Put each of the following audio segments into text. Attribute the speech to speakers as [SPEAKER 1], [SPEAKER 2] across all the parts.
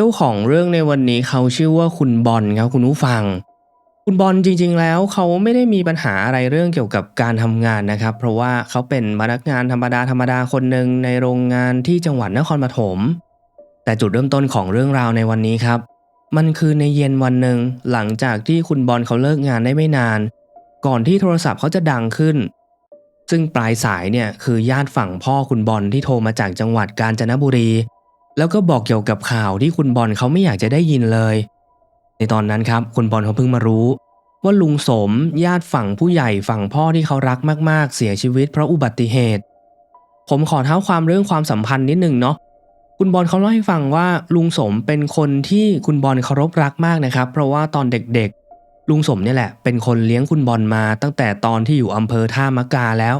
[SPEAKER 1] จ้าของเรื่องในวันนี้เขาชื่อว่าคุณบอลครับคุณผู้ฟัง คุณบอลจริง ๆ แล้วเขาไม่ได้มีปัญหาอะไรเรื่องเกี่ยวกับการทำงานนะครับ เพราะว่าเขาเป็นพนักงานธรรมดาธรรมดาคนหนึ่งในโรงงานที่จังหวัดนครปฐมแต่จุดเริ่มต้นของเรื่องราวในวันนี้ครับ มันคือในเย็นวันหนึ่งหลังจากที่คุณบอลเขาเลิกงานได้ไม่นาน ก่อนที่โทรศัพท์เขาจะดังขึ้น ซึ่งปลายสายเนี่ยคือญาติฝั่งพ่อคุณบอลที่โทรมาจากจังหวัดกาญจนบุรี แล้วก็บอกเกี่ยวกับข่าวที่คุณบอลเขาไม่อยากจะได้ยินเลย ในตอนนั้นครับคุณบอลเขาเพิ่งมารู้ ว่าลุงสมญาติฝั่งผู้ใหญ่ฝั่งพ่อที่เขารักมากๆ เสียชีวิตเพราะอุบัติเหตุ ผมขอเท้าความเรื่องความสัมพันธ์นิดนึงเนาะคุณบอลเขาเล่าให้ฟังว่าลุงสมเป็นคนที่คุณบอลเคารพรักมากนะครับ เพราะว่าตอนเด็กๆ ลุงสมเนี่ยแหละ เป็นคนเลี้ยงคุณบอลมาตั้งแต่ตอนที่อยู่อำเภอท่ามะกาแล้ว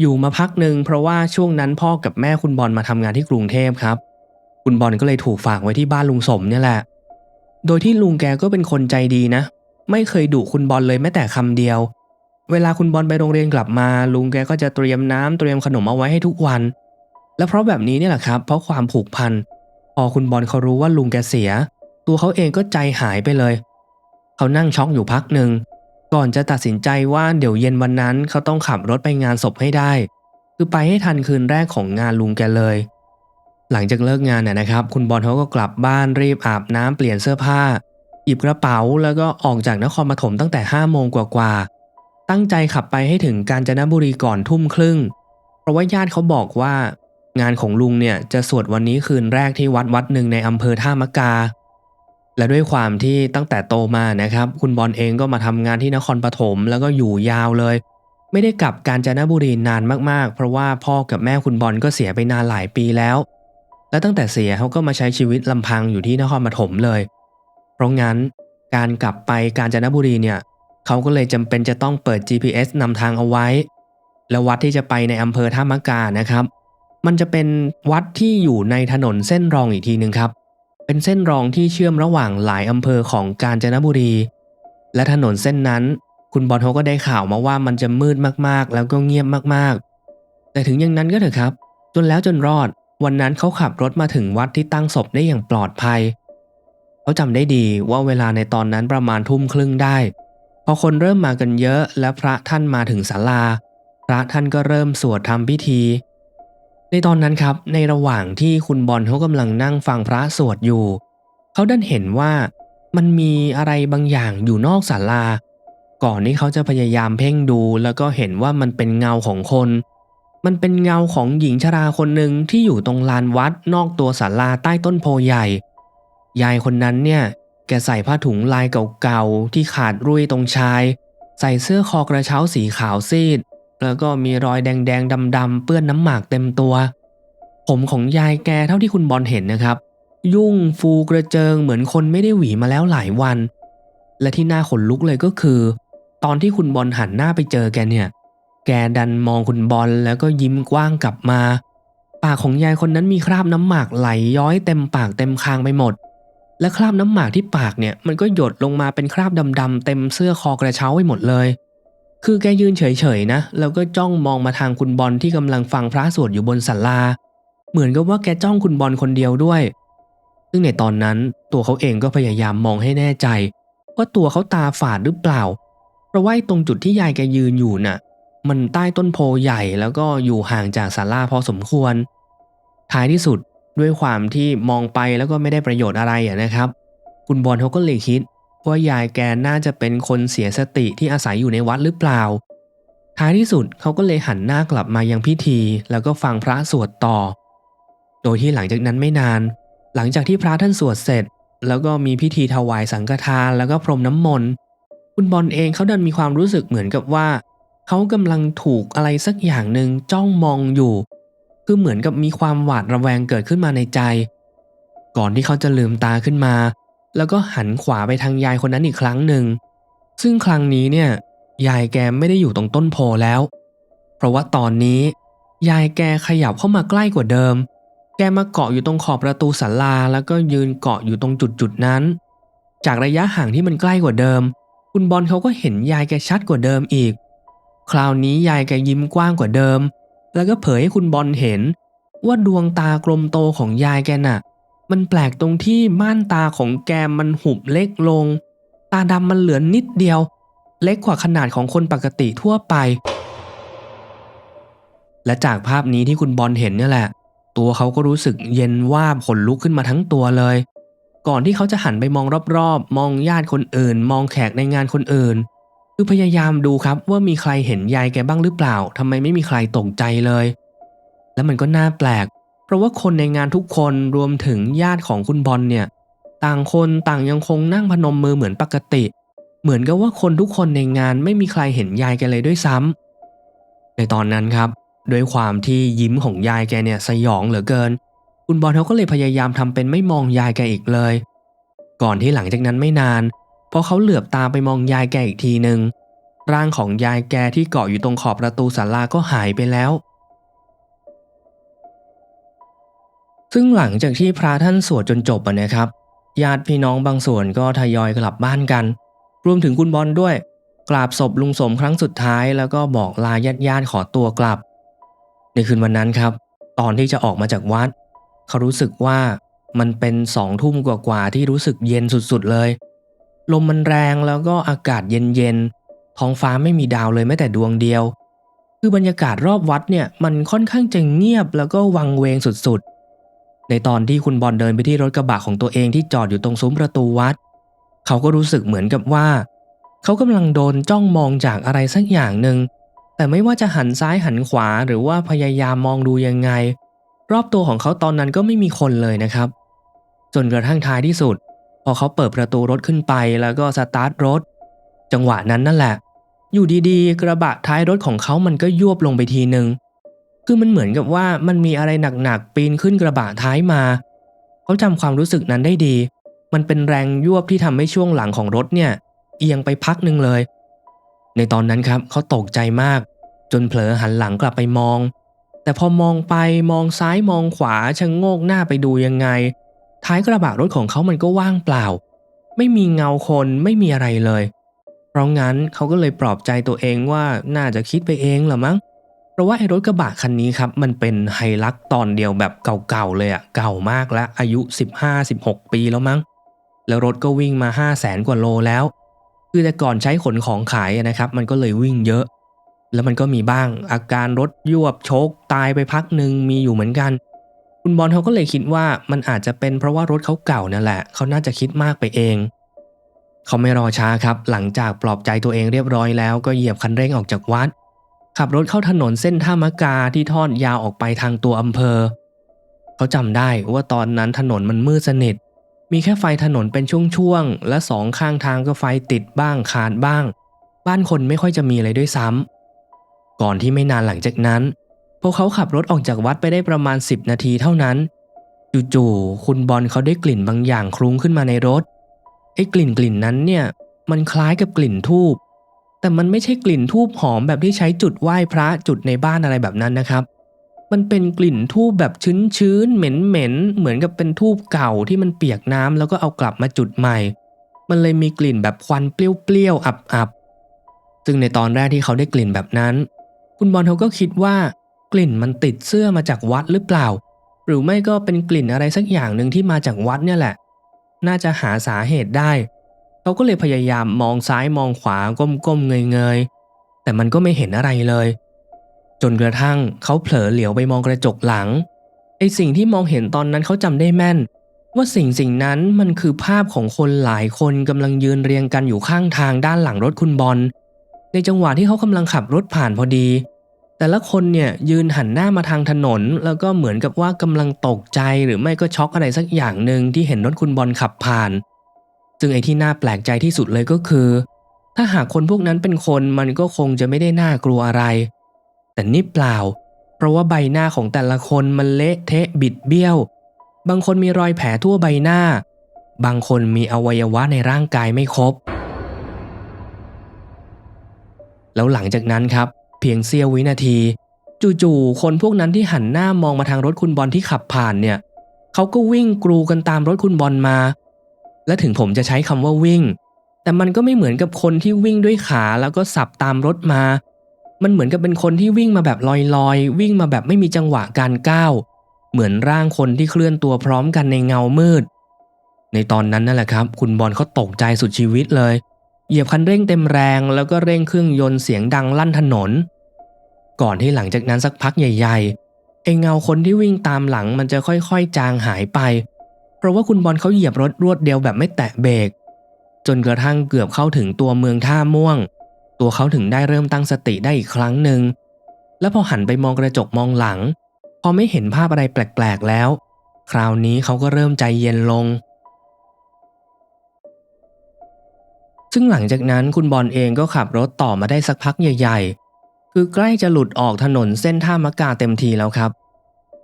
[SPEAKER 1] อยู่มาพักหนึ่งเพราะว่าช่วงนั้นพ่อกับแม่คุณบอลมาทำงานที่กรุงเทพครับ คุณบอลก็เลยถูกฝากไว้ที่บ้านลุงสมเนี่ยแหละ โดยที่ลุงแกก็เป็นคนใจดีนะ ไม่เคยดุคุณบอลเลยแม้แต่คำเดียว เวลาคุณบอลไปโรงเรียนกลับมา ลุงแกก็จะเตรียมน้ำเตรียมขนมเอาไว้ให้ทุกวัน และเพราะแบบนี้เนี่ยแหละครับ เพราะความผูกพัน พอคุณบอลเขารู้ว่าลุงแกเสีย ตัวเขาเองก็ใจหายไปเลย เขานั่งช็อกอยู่พักหนึ่งก่อนจะตัดสินใจว่าเดี๋ยวเย็นวันนั้นเขาต้องขับรถไปงานศพให้ได้ คือไปให้ทันคืนแรกของงานลุงแกเลย หลังจากเลิกงานเนี่ยนะครับ คุณบอลเขาก็กลับบ้านรีบอาบน้ำเปลี่ยนเสื้อผ้า หยิบกระเป๋าแล้วก็ออกจากนครปฐมตั้งแต่5โมงกว่าๆตั้งใจขับไปให้ถึงกาญจนบุรีก่อนทุ่มครึ่ง เพราะว่าญาติเขาบอกว่า งานของลุงเนี่ยจะสวดวันนี้คืนแรกที่วัดวัดหนึ่งในอำเภอท่ามะกา และด้วยความที่ตั้งแต่โตมานะครับ คุณบอลเองก็มาทำงานที่นครปฐมแล้วก็อยู่ยาวเลย ไม่ได้กลับกาญจนบุรีนานมากๆ เพราะว่าพ่อกับแม่คุณบอลก็เสียไปนานหลายปีแล้ว และตั้งแต่เสียเขาก็มาใช้ชีวิตลำพังอยู่ที่นครปฐมเลย เพราะงั้นการกลับไปกาญจนบุรีเนี่ยเขาก็เลยจำเป็นจะต้องเปิด GPS นำทางเอาไว้ แล้ววัดที่จะไปในอำเภอท่ามะกานะครับ มันจะเป็นวัดที่อยู่ในถนนเส้นรองอีกทีหนึ่งครับ เป็นเส้นรองที่เชื่อมระหว่างหลายอำเภอของกาญจนบุรี และถนนเส้นนั้น คุณบอลเขาก็ได้ข่าวมาว่ามันจะมืดมากๆ แล้วก็เงียบมากๆ แต่ถึงอย่างนั้นก็เถอะครับ จนแล้วจนรอด วันนั้นเขาขับรถมาถึงวัดที่ตั้งศพได้อย่างปลอดภัย เขาจำได้ดีว่าเวลาในตอนนั้นประมาณทุ่มครึ่งได้ พอคนเริ่มมากันเยอะและพระท่านมาถึงศาลา พระท่านก็เริ่มสวดทำพิธี ในตอนนั้นครับ ในระหว่างที่คุณบอลเขากำลังนั่งฟังพระสวดอยู่ เขาดันเห็นว่ามันมีอะไรบางอย่างอยู่นอกศาลา ก่อนที่เขาจะพยายามเพ่งดูแล้วก็เห็นว่ามันเป็นเงาของคน มันเป็นเงาของหญิงชราคนหนึ่งที่อยู่ตรงลานวัดนอกตัวศาลาใต้ต้นโพใหญ่ ยายคนนั้นเนี่ย แกใส่ผ้าถุงลายเก่าๆ ที่ขาดรุ่ยตรงชาย ใส่เสื้อคอกระเช้าสีขาวซีด แล้วก็มีรอยแดงๆดำๆเปื้อนน้ำหมากเต็มตัว ผมของยายแกเท่าที่คุณบอลเห็นนะครับ ยุ่งฟูกระเจิงเหมือนคนไม่ได้หวีมาแล้วหลายวัน และที่น่าขนลุกเลยก็คือ ตอนที่คุณบอลหันหน้าไปเจอแกเนี่ย แกดันมองคุณบอลแล้วก็ยิ้มกว้างกลับมา ปากของยายคนนั้นมีคราบน้ำหมากไหลย้อยเต็มปากเต็มคางไปหมด และคราบน้ำหมากที่ปากเนี่ยมันก็หยดลงมาเป็นคราบดำๆเต็มเสื้อคอกระเช้าไปหมดเลย คือแกยืนเฉยๆนะ แล้วก็จ้องมองมาทางคุณบอลที่กำลังฟังพระสวดอยู่บนศาลา เหมือนกับว่าแกจ้องคุณบอลคนเดียวด้วย ซึ่งในตอนนั้นตัวเขาเองก็พยายามมองให้แน่ใจ ว่าตัวเขาตาฝาดหรือเปล่า เพราะว่าตรงจุดที่ยายแกยืนอยู่น่ะ มันใต้ต้นโพใหญ่แล้วก็อยู่ห่างจากศาลาพอสมควร ท้ายที่สุดด้วยความที่มองไปแล้วก็ไม่ได้ประโยชน์อะไรอะนะครับ คุณบอลเขาก็เลยคิด ว่ายายแกน่าจะเป็นคนเสียสติที่อาศัยอยู่ในวัดหรือเปล่า ท้ายที่สุดเขาก็เลยหันหน้ากลับมายังพิธี แล้วก็ฟังพระสวดต่อ โดยที่หลังจากนั้นไม่นาน หลังจากที่พระท่านสวดเสร็จ แล้วก็มีพิธีถวายสังฆทานแล้วก็พรมน้ำมนต์คุณบอลเองเขาดันมีความรู้สึกเหมือนกับว่า เขากำลังถูกอะไรสักอย่างหนึ่งจ้องมองอยู่ คือเหมือนกับมีความหวาดระแวงเกิดขึ้นมาในใจ ก่อนที่เขาจะลืมตาขึ้นมา แล้วก็หันขวาไปทางยายคนนั้นอีกครั้งหนึ่ง ซึ่งครั้งนี้เนี่ย ยายแกไม่ได้อยู่ตรงต้นโพแล้ว เพราะว่าตอนนี้ ยายแกขยับเข้ามาใกล้กว่าเดิม แกมาเกาะอยู่ตรงขอบประตูศาลา แล้วก็ยืนเกาะอยู่ตรงจุดจุดนั้น จากระยะห่างที่มันใกล้กว่าเดิม คุณบอลเขาก็เห็นยายแกชัดกว่าเดิมอีก คราวนี้ยายแกยิ้มกว้างกว่าเดิม แล้วก็เผยให้คุณบอลเห็น ว่าดวงตากลมโตของยายแกน่ะ มันแปลกตรงที่ม่านตาของแกมันหุบเล็กลง ตาดำมันเหลือนิดเดียว เล็กกว่าขนาดของคนปกติทั่วไป และจากภาพนี้ที่คุณบอลเห็นเนี่ยแหละ ตัวเขาก็รู้สึกเย็นวาบขนลุกขึ้นมาทั้งตัวเลย ก่อนที่เขาจะหันไปมองรอบๆ มองญาติคนอื่น มองแขกในงานคนอื่น คือพยายามดูครับว่ามีใครเห็นยายแกบ้างหรือเปล่าทำไมไม่มีใครตกใจเลย แล้วมันก็น่าแปลก เพราะว่าคนในงานทุกคนรวมถึงญาติของคุณบอลเนี่ย ต่างคนต่างยังคงนั่งพนมมือเหมือนปกติ เหมือนกับว่าคนทุกคนในงานไม่มีใครเห็นยายแกเลยด้วยซ้ำในตอนนั้นครับด้วยความที่ยิ้มของยายแกเนี่ยสยองเหลือเกิน คุณบอลเขาก็เลยพยายามทำเป็นไม่มองยายแกอีกเลย ก่อนที่หลังจากนั้นไม่นาน พอเขาเหลือบตาไปมองยายแกอีกทีหนึ่งร่างของยายแกที่เกาะอยู่ตรงขอบประตูศาลาก็หายไปแล้ว ซึ่งหลังจากที่พระท่านสวดจนจบอะนะครับ ญาติพี่น้องบางส่วนก็ทยอยกลับบ้านกัน รวมถึงคุณบอลด้วย กราบศพลุงสมครั้งสุดท้าย แล้วก็บอกลาญาติญาติๆขอตัวกลับ ในคืนวันนั้นครับ ตอนที่จะออกมาจากวัด เขารู้สึกว่ามันเป็นสองทุ่มกว่าๆที่รู้สึกเย็นสุดๆเลย ลมมันแรงแล้วก็อากาศเย็นๆท้องฟ้าไม่มีดาวเลยแม้แต่ดวงเดียว คือบรรยากาศรอบวัดเนี่ยมันค่อนข้างจะเงียบแล้วก็วังเวงสุดๆ ในตอนที่คุณบอลเดินไปที่รถกระบะของตัวเองที่จอดอยู่ตรงซุ้มประตูวัด เขาก็รู้สึกเหมือนกับว่า เขากำลังโดนจ้องมองจากอะไรสักอย่างหนึ่งแต่ไม่ว่าจะหันซ้ายหันขวาหรือว่าพยายามมองดูยังไง รอบตัวของเขาตอนนั้นก็ไม่มีคนเลยนะครับ จนกระทั่งท้ายที่สุด อเขาเปิดประตูรถขึ้นไปแล้วก็สตาร์ทรถ จังหวะนั้นนั่นแหละ อยู่ดีๆ กระบะท้ายรถของเขามันก็ยวบลงไปทีหนึ่งคือมันเหมือนกับว่ามันมีอะไรหนักๆปีนขึ้นกระบะท้ายมา เขาจำความรู้สึกนั้นได้ดี มันเป็นแรงยวบที่ทำให้ช่วงหลังของรถเนี่ย เอียงไปพักหนึ่งเลย ในตอนนั้นครับเขาตกใจมาก จนเผลอหันหลังกลับไปมอง แต่พอมองไปมองซ้ายมองขวาชะงโงกหน้าไปดูยังไง ท้ายกระบะรถของเขามันก็ว่างเปล่า ไม่มีเงาคนไม่มีอะไรเลย เพราะงั้นเขาก็เลยปลอบใจตัวเองว่าน่าจะคิดไปเองหรอมั้ง เพราะว่าไอ้รถกระบะคันนี้ครับ มันเป็นไฮลักตอนเดียวแบบเก่าๆเลยอะเก่ามากแล้วอายุ 15-16 ปีแล้วมั้ง แล้วรถก็วิ่งมา5 0 0แสนกว่าโลแล้ว คือแต่ก่อนใช้ขนของขายนะครับ มันก็เลยวิ่งเยอะ แล้วมันก็มีบ้างอาการรถยวบโชกตายไปพักหนึ่งมีอยู่เหมือนกัน คุณบอลเขาก็เลยคิดว่ามันอาจจะเป็นเพราะว่ารถเขาเก่านั่นแหละ เขาน่าจะคิดมากไปเอง เขาไม่รอช้าครับ หลังจากปลอบใจตัวเองเรียบร้อยแล้วก็เหยียบคันเร่งออกจากวัด ขับรถเข้าถนนเส้นท่ามะกาที่ทอดยาวออกไปทางตัวอำเภอ เขาจำได้ว่าตอนนั้นถนนมันมืดสนิท มีแค่ไฟถนนเป็นช่วงๆ และสองข้างทางก็ไฟติดบ้างขาดบ้าง บ้านคนไม่ค่อยจะมีอะไรด้วยซ้ำก่อนที่ไม่นานหลังจากนั้น พวกเขาขับรถออกจากวัดไปได้ประมาณ 10 นาทีเท่านั้น จู่ๆคุณบอลเขาได้กลิ่นบางอย่างคลุ้งขึ้นมาในรถไอ้กลิ่นกลิ่นนั้นเนี่ย มันคล้ายกับกลิ่นทูบแต่มันไม่ใช่กลิ่นทูบหอมแบบที่ใช้จุดไหว้พระจุดในบ้านอะไรแบบนั้นนะครับ มันเป็นกลิ่นทูบแบบชื้นๆเหม็นๆเหมือนกับเป็นทูบเก่าที่มันเปียกน้ำแล้วก็เอากลับมาจุดใหม่ มันเลยมีกลิ่นแบบควันเปรี้ยวๆอับๆซึ่งในตอนแรกที่เขาได้กลิ่นแบบนั้น คุณบอลเขาก็คิดว่า กลิ่นมันติดเสื้อมาจากวัดหรือเปล่า หรือไม่ก็เป็นกลิ่นอะไรสักอย่างหนึ่งที่มาจากวัดเนี่ยแหละ น่าจะหาสาเหตุได้ เขาก็เลยพยายามมองซ้ายมองขวาก้มๆเงยๆ แต่มันก็ไม่เห็นอะไรเลย จนกระทั่งเขาเผลอเหลียวไปมองกระจกหลังไอสิ่งที่มองเห็นตอนนั้นเขาจำได้แม่น ว่าสิ่งสิ่งนั้นมันคือภาพของคนหลายคนกำลังยืนเรียงกันอยู่ข้างทางด้านหลังรถคุณบอล ในจังหวะที่เขากำลังขับรถผ่านพอดี แต่ละคนเนี่ยยืนหันหน้ามาทางถนน แล้วก็เหมือนกับว่ากำลังตกใจหรือไม่ก็ช็อกอะไรสักอย่างหนึ่งที่เห็นรถคุณบอลขับผ่าน ซึ่งไอ้ที่น่าแปลกใจที่สุดเลยก็คือ ถ้าหากคนพวกนั้นเป็นคนมันก็คงจะไม่ได้น่ากลัวอะไร แต่นี่เปล่า เพราะว่าใบหน้าของแต่ละคนมันเละเทะบิดเบี้ยว บางคนมีรอยแผลทั่วใบหน้า บางคนมีอวัยวะในร่างกายไม่ครบแล้วหลังจากนั้นครับ เพียงเสี้ยววินาที จู่ๆคนพวกนั้นที่หันหน้ามองมาทางรถคุณบอลที่ขับผ่านเนี่ยเขาก็วิ่งกรูกันตามรถคุณบอลมา และถึงผมจะใช้คำว่าวิ่ง แต่มันก็ไม่เหมือนกับคนที่วิ่งด้วยขาแล้วก็สับตามรถมา มันเหมือนกับเป็นคนที่วิ่งมาแบบลอยๆ วิ่งมาแบบไม่มีจังหวะการก้าวเหมือนร่างคนที่เคลื่อนตัวพร้อมกันในเงามืด ในตอนนั้นนั่นแหละครับ คุณบอลเขาตกใจสุดชีวิตเลย เหยียบคันเร่งเต็มแรงแล้วก็เร่งเครื่องยนต์เสียงดังลั่นถนน ก่อนที่หลังจากนั้นสักพักใหญ่ๆไอเงาคนที่วิ่งตามหลังมันจะค่อยๆ จางหายไป เพราะว่าคุณบอลเขาเหยียบรถรวดเดียวแบบไม่แตะเบรก จนกระทั่งเกือบเข้าถึงตัวเมืองท่าม่วง ตัวเขาถึงได้เริ่มตั้งสติได้อีกครั้งหนึ่ง แล้วพอหันไปมองกระจกมองหลัง พอไม่เห็นภาพอะไรแปลกๆแล้ว คราวนี้เขาก็เริ่มใจเย็นลง ซึ่งหลังจากนั้นคุณบอลเองก็ขับรถต่อมาได้สักพักใหญ่ ๆ คือใกล้จะหลุดออกถนนเส้นท่ามะกาเต็มทีแล้วครับ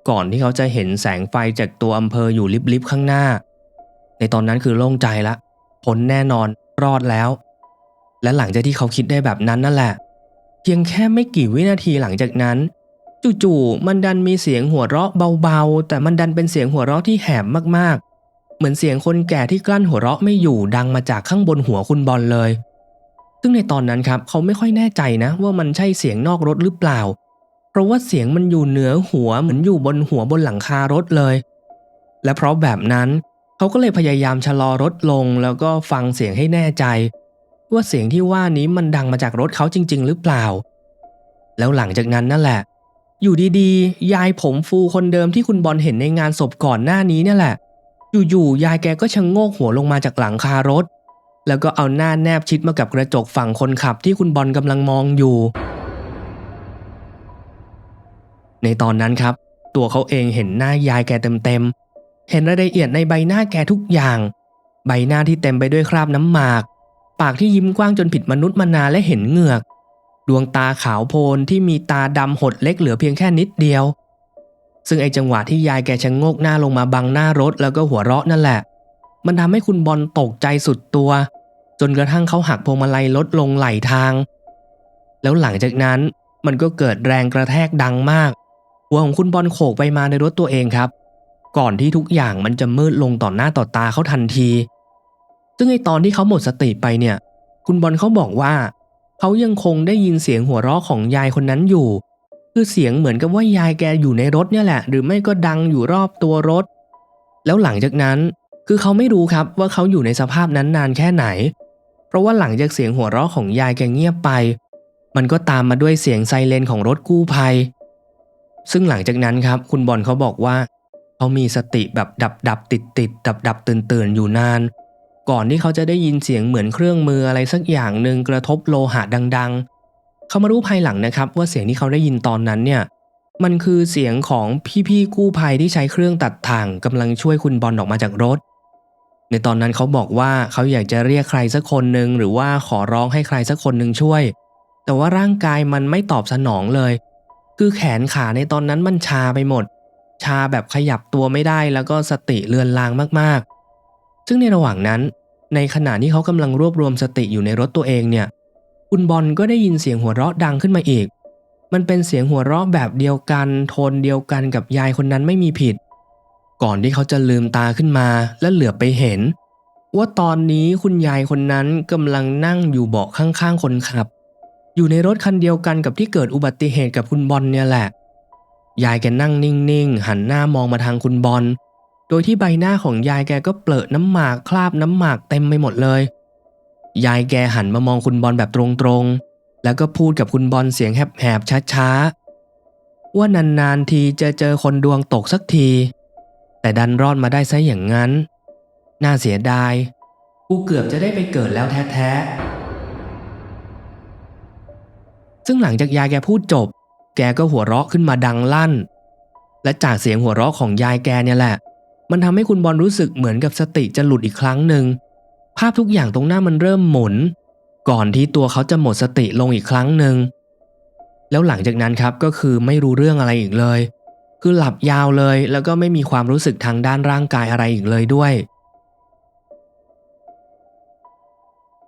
[SPEAKER 1] ก่อนที่เขาจะเห็นแสงไฟจากตัวอำเภออยู่ลิบๆข้างหน้า ในตอนนั้นคือโล่งใจละพ้นแน่นอนรอดแล้ว และหลังจากที่เขาคิดได้แบบนั้นนั่นแหละ เพียงแค่ไม่กี่วินาทีหลังจากนั้น จู่ๆมันดันมีเสียงหัวเราะเบาๆ แต่มันดันเป็นเสียงหัวเราะที่แหบมากๆ เหมือนเสียงคนแก่ที่กลั้นหัวเราะไม่อยู่ดังมาจากข้างบนหัวคุณบอลเลย ซึ่งในตอนนั้นครับเขาไม่ค่อยแน่ใจนะ ว่ามันใช่เสียงนอกรถหรือเปล่า เพราะว่าเสียงมันอยู่เหนือหัวเหมือนอยู่บนหัวบนหลังคารถเลย และเพราะแบบนั้นเขาก็เลยพยายามชะลอรถลงแล้วก็ฟังเสียงให้แน่ใจ ว่าเสียงที่ว่านี้มันดังมาจากรถเขาจริง ๆ หรือเปล่า แล้วหลังจากนั้นนั่นแหละ อยู่ดีๆ ยายผมฟูคนเดิมที่คุณบอลเห็นในงานศพก่อนหน้านี้เนี่ยแหละ อยู่ๆยายแกก็ชะโงกหัวลงมาจากหลังคารถ แล้วก็เอาหน้าแนบชิดมากับกระจกฝั่งคนขับที่คุณบอลกำลังมองอยู่ ในตอนนั้นครับ ตัวเขาเองเห็นหน้ายายแกเต็มๆเห็นรายละเอียดในใบหน้าแกทุกอย่าง ใบหน้าที่เต็มไปด้วยคราบน้ำหมาก ปากที่ยิ้มกว้างจนผิดมนุษย์มานาและเห็นเหงือก ดวงตาขาวโพลนที่มีตาดำหดเล็กเหลือเพียงแค่นิดเดียว ซึ่งไอจังหวะที่ยายแกชะงงกหน้าลงมาบังหน้ารถแล้วก็หัวเราะนั่นแหละ มันทำให้คุณบอลตกใจสุดตัว จนกระทั่งเขาหักพวงมาลัยรถลงไหลทาง แล้วหลังจากนั้นมันก็เกิดแรงกระแทกดังมาก หัวของคุณบอลโขกไปมาในรถตัวเองครับ ก่อนที่ทุกอย่างมันจะมืดลงต่อหน้าต่อตาเขาทันที ซึ่งไอตอนที่เขาหมดสติไปเนี่ย คุณบอลเขาบอกว่า เขายังคงได้ยินเสียงหัวเราะของยายคนนั้นอยู่ คือเสียงเหมือนกับว่ายายแกอยู่ในรถเนี่ยแหละ หรือไม่ก็ดังอยู่รอบตัวรถ แล้วหลังจากนั้นคือเขาไม่รู้ครับว่าเขาอยู่ในสภาพนั้นนานแค่ไหน เพราะว่าหลังจากเสียงหัวเราะของยายแกเงียบไป มันก็ตามมาด้วยเสียงไซเรนของรถกู้ภัย ซึ่งหลังจากนั้นครับ คุณบอลเขาบอกว่า เขามีสติแบบดับดับติดติดดับดับตื่นตื่นอยู่นาน ก่อนที่เขาจะได้ยินเสียงเหมือนเครื่องมืออะไรสักอย่างหนึ่งกระทบโลหะดังๆ เขามารู้ภายหลังนะครับว่าเสียงที่เขาได้ยินตอนนั้นเนี่ยมันคือเสียงของพี่ๆกู้ภัยที่ใช้เครื่องตัดถ่างกำลังช่วยคุณบอลออกมาจากรถ ในตอนนั้นเขาบอกว่าเขาอยากจะเรียกใครสักคนหนึ่งหรือว่าขอร้องให้ใครสักคนหนึ่งช่วย แต่ว่าร่างกายมันไม่ตอบสนองเลย คือแขนขาในตอนนั้นมันชาไปหมด ชาแบบขยับตัวไม่ได้แล้วก็สติเลือนลางมากๆ ซึ่งในระหว่างนั้น ในขณะที่เขากำลังรวบรวมสติอยู่ในรถตัวเองเนี่ย คุณบอลก็ได้ยินเสียงหัวเราะดังขึ้นมาอีก มันเป็นเสียงหัวเราะแบบเดียวกัน โทนเดียวกันกับยายคนนั้นไม่มีผิด ก่อนที่เขาจะลืมตาขึ้นมาและเหลือไปเห็น ว่าตอนนี้คุณยายคนนั้นกำลังนั่งอยู่เบาะข้างๆคนขับ อยู่ในรถคันเดียวกันกับที่เกิดอุบัติเหตุกับคุณบอลเนี่ยแหละ ยายแกนั่งนิ่งๆหันหน้ามองมาทางคุณบอลโดยที่ใบหน้าของยายแกก็เปลอะน้ำหมากคราบน้ำหมากเต็มไปหมดเลย ยายแกหันมามองคุณบอลแบบตรงๆ แล้วก็พูดกับคุณบอลเสียงแหบๆช้าๆ ว่านานๆทีจะเจอคนดวงตกสักที แต่ดันรอดมาได้ซะอย่างนั้น น่าเสียดาย กูเกือบจะได้ไปเกิดแล้วแท้ๆ ซึ่งหลังจากยายแกพูดจบ แกก็หัวเราะขึ้นมาดังลั่น และจากเสียงหัวเราะของยายแกเนี่ยแหละ มันทำให้คุณบอลรู้สึกเหมือนกับสติจะหลุดอีกครั้งหนึ่ง ภาพทุกอย่างตรงหน้ามันเริ่มหมุน ก่อนที่ตัวเขาจะหมดสติลงอีกครั้งหนึ่งแล้วหลังจากนั้นครับก็คือไม่รู้เรื่องอะไรอีกเลย คือหลับยาวเลย แล้วก็ไม่มีความรู้สึกทางด้านร่างกายอะไรอีกเลยด้วย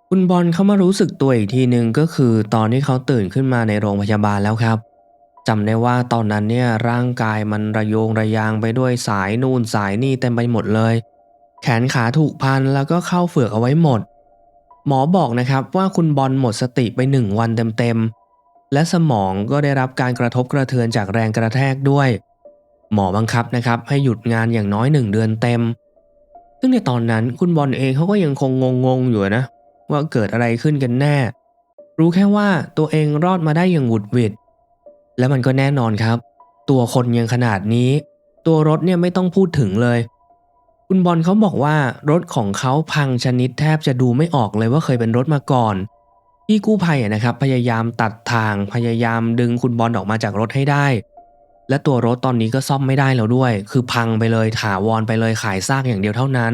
[SPEAKER 1] คุณบอลเขามารู้สึกตัวอีกทีหนึ่งก็คือ ตอนที่เขาตื่นขึ้นมาในโรงพยาบาลแล้วครับจำได้ว่าตอนนั้นเนี่ยร่างกายมันระโยงระยางไปด้วยสายนู่นสายนี่เต็มไปหมดเลย แขนขาถูกพันแล้วก็เข้าเฝือกเอาไว้หมด หมอบอกนะครับว่าคุณบอลหมดสติไปหนึ่งวันเต็มๆ และสมองก็ได้รับการกระทบกระเทือนจากแรงกระแทกด้วย หมอบังคับนะครับให้หยุดงานอย่างน้อยหนึ่งเดือนเต็ม ซึ่งในตอนนั้นคุณบอลเองเขาก็ยังคงงงๆอยู่นะ ว่าเกิดอะไรขึ้นกันแน่ รู้แค่ว่าตัวเองรอดมาได้อย่างหวุดหวิด และมันก็แน่นอนครับ ตัวคนยังขนาดนี้ ตัวรถเนี่ยไม่ต้องพูดถึงเลย คุณบอลเขาบอกว่ารถของเขาพังชนิดแทบจะดูไม่ออกเลยว่าเคยเป็นรถมาก่อนพี่กู้ภัยนะครับพยายามตัดทางพยายามดึงคุณบอลออกมาจากรถให้ได้ และตัวรถตอนนี้ก็ซ่อมไม่ได้แล้วด้วย คือพังไปเลยถาวรไปเลยขายซากอย่างเดียวเท่านั้น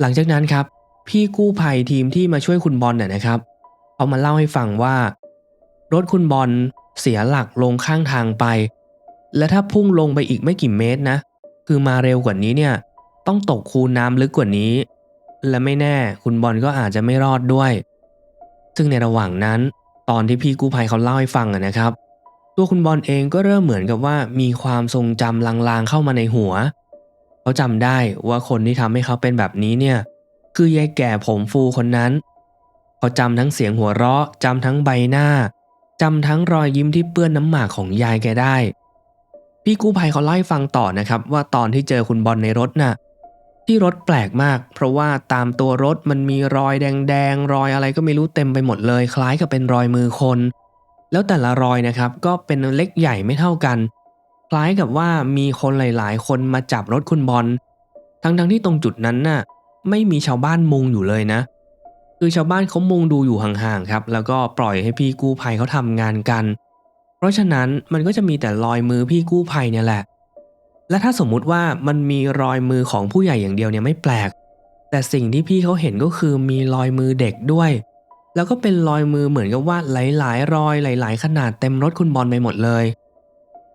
[SPEAKER 1] หลังจากนั้นครับ พี่กู้ภัยทีมที่มาช่วยคุณบอลเนี่ยนะครับเขามาเล่าให้ฟังว่า รถคุณบอลเสียหลักลงข้างทางไป และถ้าพุ่งลงไปอีกไม่กี่เมตรนะ คือมาเร็วกว่านี้เนี่ย ต้องตกคูน้ำลึกกว่านี้ และไม่แน่คุณบอลก็อาจจะไม่รอดด้วย ซึ่งในระหว่างนั้น ตอนที่พี่กู้ภัยเขาเล่าให้ฟังนะครับ ตัวคุณบอลเองก็เริ่มเหมือนกับว่ามีความทรงจำลางๆเข้ามาในหัว เขาจำได้ว่าคนที่ทำให้เขาเป็นแบบนี้เนี่ย คือยายแก่ผมฟูคนนั้นเขาจำทั้งเสียงหัวเราะจำทั้งใบหน้าจำทั้งรอยยิ้มที่เปื้อนน้ำหมากของยายแกได้ พี่กู้ภัยเขาเล่าให้ฟังต่อนะครับ ว่าตอนที่เจอคุณบอลในรถน่ะ ที่รถแปลกมาก เพราะว่าตามตัวรถมันมีรอยแดงๆ รอยอะไรก็ไม่รู้เต็มไปหมดเลย คล้ายกับเป็นรอยมือคน แล้วแต่ละรอยนะครับก็เป็นเล็กใหญ่ไม่เท่ากัน คล้ายกับว่ามีคนหลาย ๆ คนมาจับรถคุณบอลทั้งๆที่ตรงจุดนั้นน่ะไม่มีชาวบ้านมุงอยู่เลยนะ คือชาวบ้านเขามุงดูอยู่ห่างๆครับ แล้วก็ปล่อยให้พี่กู้ภัยเขาทำงานกัน เพราะฉะนั้นมันก็จะมีแต่รอยมือพี่กู้ภัยเนี่ยแหละ และถ้าสมมุติว่ามันมีรอยมือของผู้ใหญ่อย่างเดียวเนี่ยไม่แปลก แต่สิ่งที่พี่เขาเห็นก็คือมีรอยมือเด็กด้วย แล้วก็เป็นรอยมือเหมือนกับว่าหลาย ๆ รอยหลาย ๆ ขนาดเต็มรถคุณบอลไปหมดเลย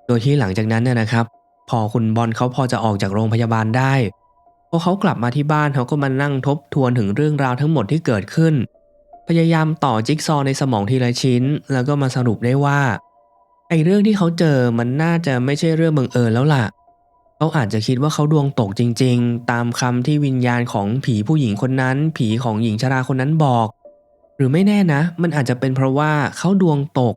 [SPEAKER 1] โดยที่หลังจากนั้นเนี่ยนะครับ พอคุณบอลเขาพอจะออกจากโรงพยาบาลได้พอเขากลับมาที่บ้านเขาก็มานั่งทบทวนถึงเรื่องราวทั้งหมดที่เกิดขึ้น พยายามต่อจิ๊กซอในสมองทีละชิ้น แล้วก็มาสรุปได้ว่าไอ้เรื่องที่เขาเจอมันน่าจะไม่ใช่เรื่องบังเอิญแล้วล่ะ เขาอาจจะคิดว่าเขาดวงตกจริง ๆ ตามคำที่วิญญาณของผีผู้หญิงคนนั้น ผีของหญิงชราคนนั้นบอก หรือไม่แน่นะ มันอาจจะเป็นเพราะว่าเขาดวงตก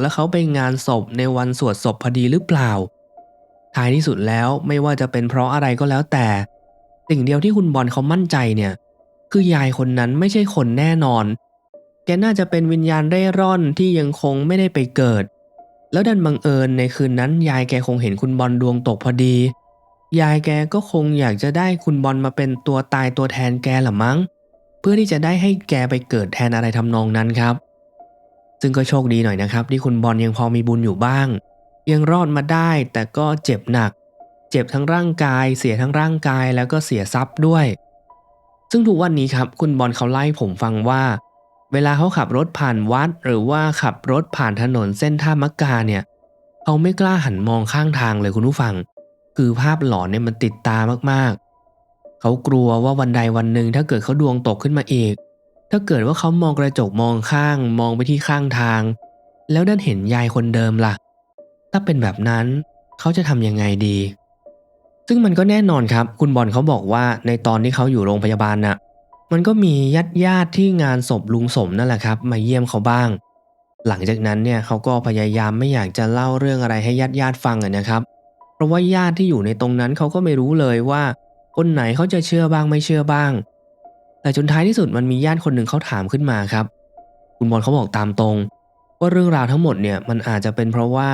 [SPEAKER 1] และเขาไปงานศพในวันสวดศพพอดีหรือเปล่า ท้ายที่สุดแล้วไม่ว่าจะเป็นเพราะอะไรก็แล้วแต่ สิ่งเดียวที่คุณบอลเขามั่นใจเนี่ย คือยายคนนั้นไม่ใช่คนแน่นอน แกน่าจะเป็นวิญญาณเร่ร่อนที่ยังคงไม่ได้ไปเกิดแล้วดันบังเอิญในคืนนั้นยายแกคงเห็นคุณบอลดวงตกพอดี ยายแกก็คงอยากจะได้คุณบอลมาเป็นตัวตายตัวแทนแกละมั้ง เพื่อที่จะได้ให้แกไปเกิดแทนอะไรทำนองนั้นครับ ซึ่งก็โชคดีหน่อยนะครับ ที่คุณบอลยังพอมีบุญอยู่บ้าง ยังรอดมาได้แต่ก็เจ็บหนัก เจ็บทั้งร่างกาย เสียทั้งร่างกายแล้วก็เสียทรัพย์ด้วย ซึ่งทุกวันนี้ครับคุณบอลเขาไล่ผมฟังว่า เวลาเขาขับรถผ่านวัด หรือว่าขับรถผ่านถนนเส้นท่ามักกาเนี่ยเขาไม่กล้าหันมองข้างทางเลยคุณผู้ฟัง คือภาพหลอนเนี่ยมันติดตามากๆ เขากลัวว่าวันใดวันหนึ่งถ้าเกิดเขาดวงตกขึ้นมาอีก ถ้าเกิดว่าเขามองกระจกมองข้าง มองไปที่ข้างทาง แล้วดันเห็นยายคนเดิมล่ะ ถ้าเป็นแบบนั้นเขาจะทำยังไงดี ซึ่งมันก็แน่นอนครับ คุณบอลเขาบอกว่าในตอนที่เขาอยู่โรงพยาบาลน่ะ มันก็มีญาติญาติที่งานศพลุงสมนั่นแหละครับ มาเยี่ยมเขาบ้าง หลังจากนั้นเนี่ยเขาก็พยายามไม่อยากจะเล่าเรื่องอะไรให้ญาติญาติฟังอะนะครับเพราะว่าญาติที่อยู่ในตรงนั้นเขาก็ไม่รู้เลยว่า คนไหนเขาจะเชื่อบ้างไม่เชื่อบ้าง แต่จนท้ายที่สุดมันมีญาติคนหนึ่งเขาถามขึ้นมาครับ คุณบอลเขาบอกตามตรง ว่าเรื่องราวทั้งหมดเนี่ยมันอาจจะเป็นเพราะว่า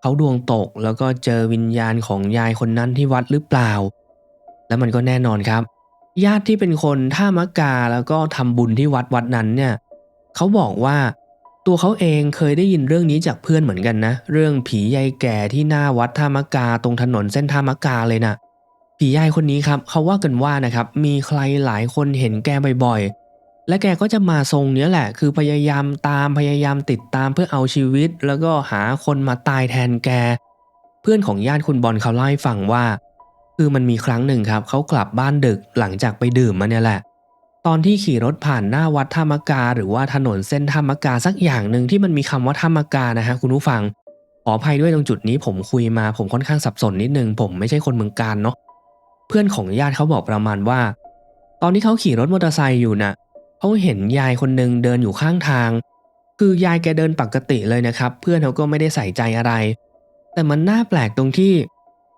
[SPEAKER 1] เขาดวงตกแล้วก็เจอวิญญาณของยายคนนั้นที่วัดหรือเปล่า แล้วมันก็แน่นอนครับ ญาติที่เป็นคนท่ามะกาแล้วก็ทำบุญที่วัดวัดนั้นเนี่ยเขาบอกว่า ตัวเขาเองเคยได้ยินเรื่องนี้จากเพื่อนเหมือนกันนะ เรื่องผียายแก่ที่หน้าวัดท่ามะกาตรงถนนเส้นท่ามะกาเลยนะผียายคนนี้ครับเขาว่ากันว่านะครับมีใครหลายคนเห็นแกบ่อยๆ และแกก็จะมาทรงเนี้ยแหละ คือพยายามตามพยายามติดตามเพื่อเอาชีวิต แล้วก็หาคนมาตายแทนแก เพื่อนของญาติคุณบอลเขาเล่าให้ฟังว่า คือมันมีครั้งหนึ่งครับเขากลับบ้านดึกหลังจากไปดื่มมาเนี่ยแหละ ตอนที่ขี่รถผ่านหน้าวัดท่ามกา หรือว่าถนนเส้นท่ามกาสักอย่างหนึ่งที่มันมีคำว่าท่ามกานะฮะคุณผู้ฟัง ขออภัยด้วยตรงจุดนี้ผมคุยมาผมค่อนข้างสับสนนิดนึง ผมไม่ใช่คนเมืองการเนาะเพื่อนของญาติเขาบอกประมาณว่า ตอนที่เขาขี่รถมอเตอร์ไซค์อยู่น่ะเขาเห็นยายคนหนึ่งเดินอยู่ข้างทาง คือยายแกเดินปกติเลยนะครับ เพื่อนเขาก็ไม่ได้ใส่ใจอะไร แต่มันน่าแปลกตรงที่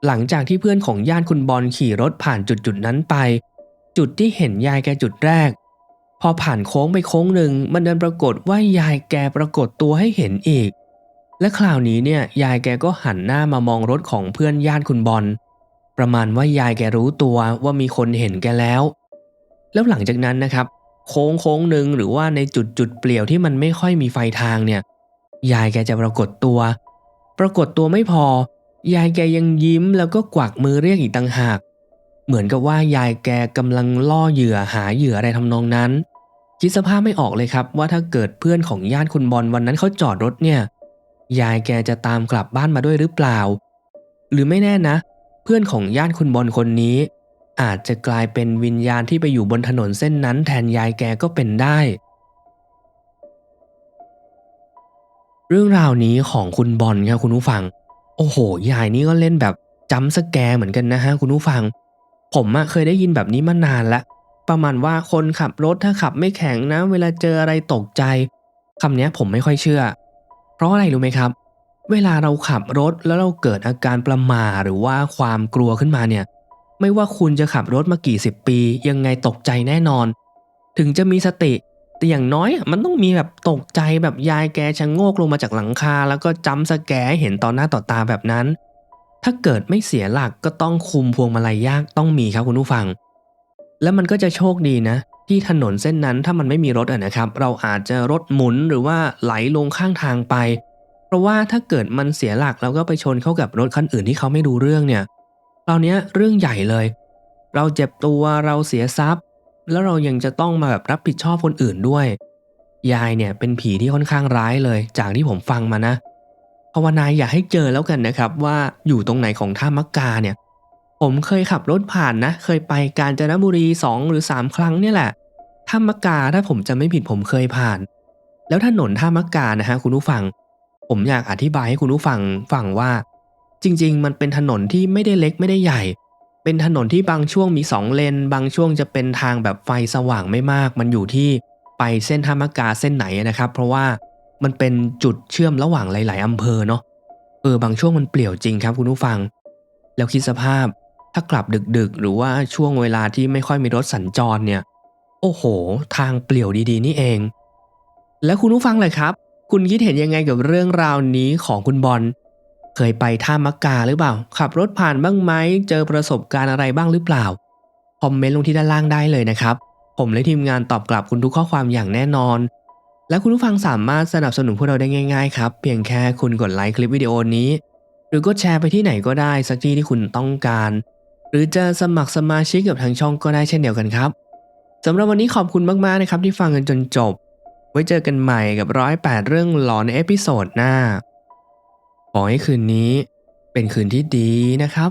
[SPEAKER 1] หลังจากที่เพื่อนของญาติคุณบอลขี่รถผ่านจุดจุดนั้นไป จุดที่เห็นยายแกจุดแรก พอผ่านโค้งไปโค้งหนึ่งมันเดินปรากฏว่ายายแกปรากฏตัวให้เห็นอีก และคราวนี้เนี่ยยายแกก็หันหน้ามามองรถของเพื่อนญาติคุณบอลประมาณว่ายายแกรู้ตัวว่ามีคนเห็นแกแล้ว แล้วหลังจากนั้นนะครับ โค้งโค้งหนึ่งหรือว่าในจุดจุดเปลี่ยวที่มันไม่ค่อยมีไฟทางเนี่ย ยายแกจะปรากฏตัว ปรากฏตัวไม่พอ ยายแกยังยิ้มแล้วก็กวักมือเรียกอีกต่างหาก เหมือนกับว่ายายแกกำลังล่อเหยื่อหาเหยื่ออะไรทำนองนั้น คิดสภาพไม่ออกเลยครับ ว่าถ้าเกิดเพื่อนของญาติคุณบอลวันนั้นเขาจอดรถเนี่ย ยายแกจะตามกลับบ้านมาด้วยหรือเปล่า หรือไม่แน่นะ เพื่อนของญาติคุณบอลคนนี้ อาจจะกลายเป็นวิญญาณที่ไปอยู่บนถนนเส้นนั้น แทนยายแกก็เป็นได้ เรื่องราวนี้ของคุณบอลครับคุณผู้ฟัง โอ้โหยายนี่ก็เล่นแบบจำสแกร์เหมือนกันนะฮะคุณผู้ฟัง ผมอะเคยได้ยินแบบนี้มานานแล้วประมาณว่าคนขับรถถ้าขับไม่แข็งนะ เวลาเจออะไรตกใจคำนี้ผมไม่ค่อยเชื่อ เพราะอะไรรู้ไหมครับ เวลาเราขับรถแล้วเราเกิดอาการประมาหรือว่าความกลัวขึ้นมาเนี่ย ไม่ว่าคุณจะขับรถมากี่สิบปี ยังไงตกใจแน่นอน ถึงจะมีสติแต่อย่างน้อยมันต้องมีแบบตกใจแบบยายแกชะโงกลงมาจากหลังคา แล้วก็จำสแกเห็นต่อหน้าต่อตาแบบนั้น ถ้าเกิดไม่เสียหลักก็ต้องคุมพวงมาลัยยากต้องมีครับคุณผู้ฟัง แล้วมันก็จะโชคดีนะ ที่ถนนเส้นนั้นถ้ามันไม่มีรถะนะครับ เราอาจจะรถหมุนหรือว่าไหลลงข้างทางไป เพราะว่าถ้าเกิดมันเสียหลักแล้วก็ไปชนเข้ากับรถคันอื่นที่เขาไม่รู้เรื่องเนี่ยคราวเนี้เรื่องใหญ่เลย เราเจ็บตัวเราเสียทรัพย์ แล้วเรายังจะต้องมาแบบรับผิดชอบคนอื่นด้วย ยายเนี่ยเป็นผีที่ค่อนข้างร้ายเลย จากที่ผมฟังมานะ ภาวนาอย่าให้เจอแล้วกันนะครับ ว่าอยู่ตรงไหนของท่ามักกาเนี่ย ผมเคยขับรถผ่านนะ เคยไปกาญจนบุรีสองหรือสามครั้งเนี่ยแหละท่ามักกาถ้าผมจะไม่ผิดผมเคยผ่าน แล้วถนนท่ามักกานะฮะคุณผู้ฟัง ผมอยากอธิบายให้คุณผู้ฟังฟังว่า จริง ๆ มันเป็นถนนที่ไม่ได้เล็กไม่ได้ใหญ่ เป็นถนนที่บางช่วงมีสองเลน บางช่วงจะเป็นทางแบบไฟสว่างไม่มาก มันอยู่ที่ไปเส้นท่ามะกาเส้นไหนนะครับ เพราะว่า มันเป็นจุดเชื่อมระหว่างหลาย ๆอำเภอเนาะเออบางช่วงมันเปลี่ยวจริงครับคุณผู้ฟัง แล้วคิดสภาพถ้ากลับดึกๆ หรือว่าช่วงเวลาที่ไม่ค่อยมีรถสัญจรเนี่ย โอ้โห ทางเปลี่ยวดีๆ นี่เอง แล้วคุณผู้ฟังเลยครับ คุณคิดเห็นยังไงกับเรื่องราวนี้ของคุณบอลเคยไปท่ามักกาหรือเปล่า ขับรถผ่านบ้างไหมเจอประสบการณ์อะไรบ้างหรือเปล่าคอมเมนต์ลงที่ด้านล่างได้เลยนะครับ ผมและทีมงานตอบกลับคุณทุกข้อความอย่างแน่นอน และคุณผู้ฟังสามารถสนับสนุนพวกเราได้ง่ายๆครับ เพียงแค่คุณกดไลค์คลิปวิดีโอนี้ หรือกดแชร์ไปที่ไหนก็ได้สักที่ที่คุณต้องการ หรือจะสมัครสมาชิกกับทางช่องก็ได้เช่นเดียวกันครับสำหรับวันนี้ขอบคุณมากๆนะครับที่ฟังกันจนจบ ไว้เจอกันใหม่กับร้อยแปดเรื่องหลอนในเอพิโซดหน้าขอให้คืนนี้เป็นคืนที่ดีนะครับ